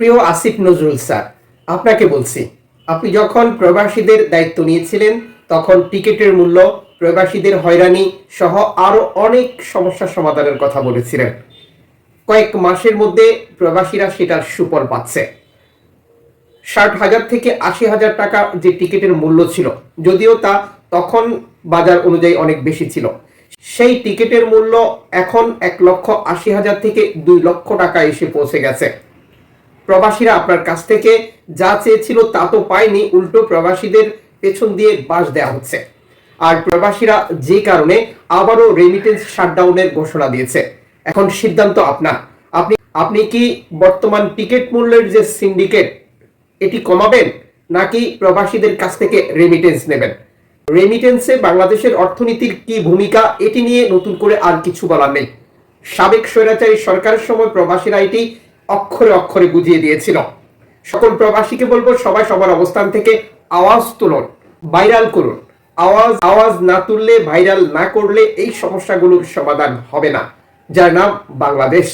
প্রিয় আসিফ নজরুল স্যার, আপনাকে বলছি, আপনি যখন প্রবাসীদের দায়িত্ব নিয়েছিলেন, তখন টিকিটের মূল্য প্রবাসীদের হয়রানি সহ আরও অনেক সমস্যার সমাধানের কথা বলেছিলেন। কয়েক মাসের মধ্যে প্রবাসীরা সেটার সুফল পাচ্ছে। ষাট হাজার থেকে আশি হাজার টাকা যে টিকিটের মূল্য ছিল, যদিও তা তখন বাজার অনুযায়ী অনেক বেশি ছিল। সেই টিকিটের মূল্য এখন এক লক্ষ আশি হাজার থেকে দুই লক্ষ টাকা এসে পৌঁছে গেছে। প্রবাসীরা আপনার কাছ থেকে যা চেয়েছিল তা তো পায়নি, উল্টো প্রবাসীদের পেছন দিয়ে বাস দেওয়া হচ্ছে। আর প্রবাসীরা যে কারণে আবারও রেমিটেন্স শাটডাউনের ঘোষণা দিয়েছে। এখন সিদ্ধান্ত আপনার। আপনি আপনি কি বর্তমান টিকিট মূল্যের যে সিন্ডিকেট এটি কমাবেন নাকি প্রবাসীদের কাছ থেকে রেমিটেন্স নেবেন? রেমিটেন্সে বাংলাদেশের অর্থনীতির কি ভূমিকা, এটি নিয়ে নতুন করে আর কিছু বলার নেই। সাবেক স্বৈরাচারী সরকারের সময় প্রবাসীরা এটি অক্ষরে অক্ষরে বুঝিয়ে দিয়েছিল। সকল প্রবাসীকে বলব, সবাই সবার অবস্থান থেকে আওয়াজ তুলুন, ভাইরাল করুন। আওয়াজ আওয়াজ না তুললে, ভাইরাল না করলে এই সমস্যাগুলোর সমাধান হবে না। যার নাম বাংলাদেশ।